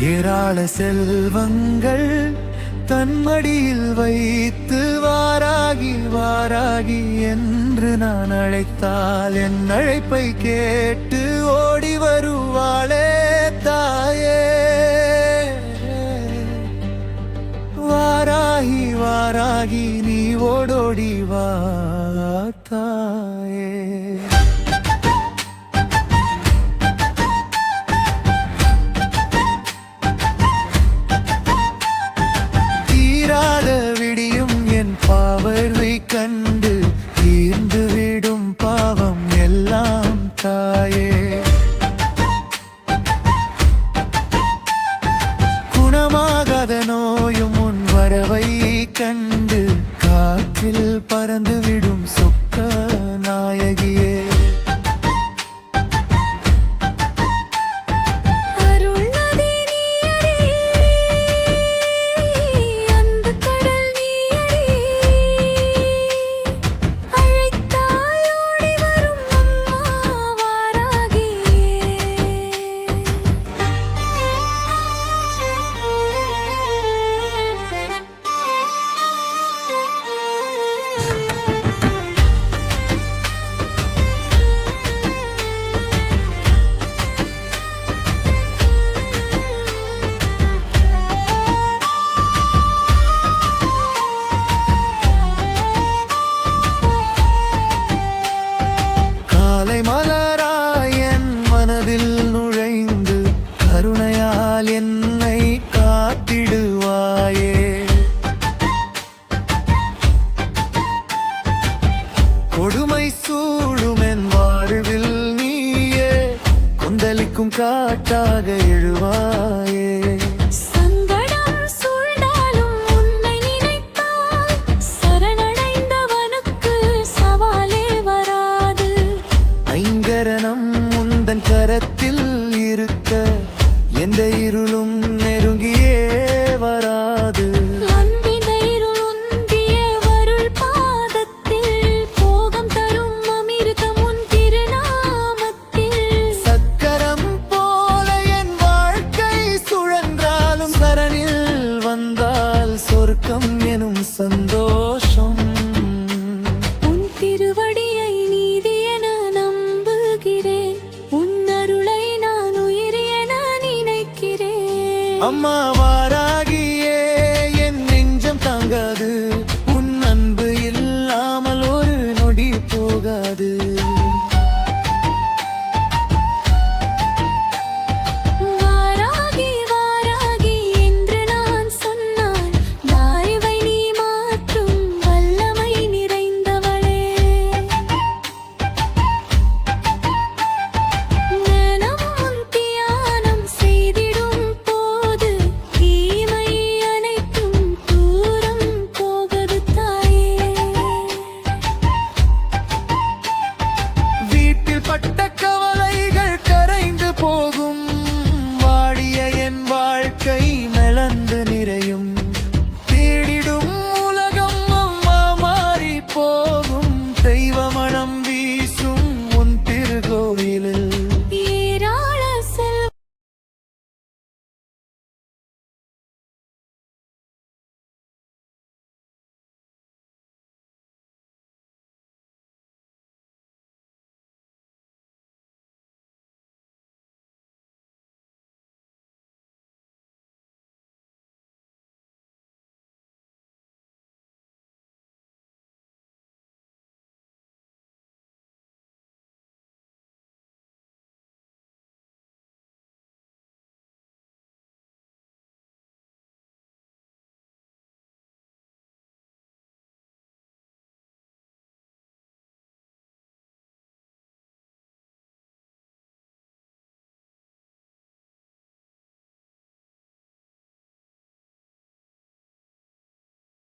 ஏராள செல்வங்கள் தன்மடியில் வைத்து வாராகி வாராகி என்று நான் அழைத்தால் என் அழைப்பை கேட்டு ஓடி வருவாளே தாயே. வாராகி வாராகி நீ ஓடோடி வா தாயே. கண்டு தீர்ந்து விடும் பாவம் எல்லாம் தாயே. குணமாகாத நோயும் உன் வரவை கண்டு காற்றில் பறந்து விடும் ஐங்கரணம் உந்தன் கரத்தில் இருக்க எந்த இருளும் சொர்க்கம் எனும் சந்தோஷம். உன் திருவடியை நீதி என நம்புகிறேன். உன் அருளை நான் உயிர் என நினைக்கிறேன். அம்மா வா Architect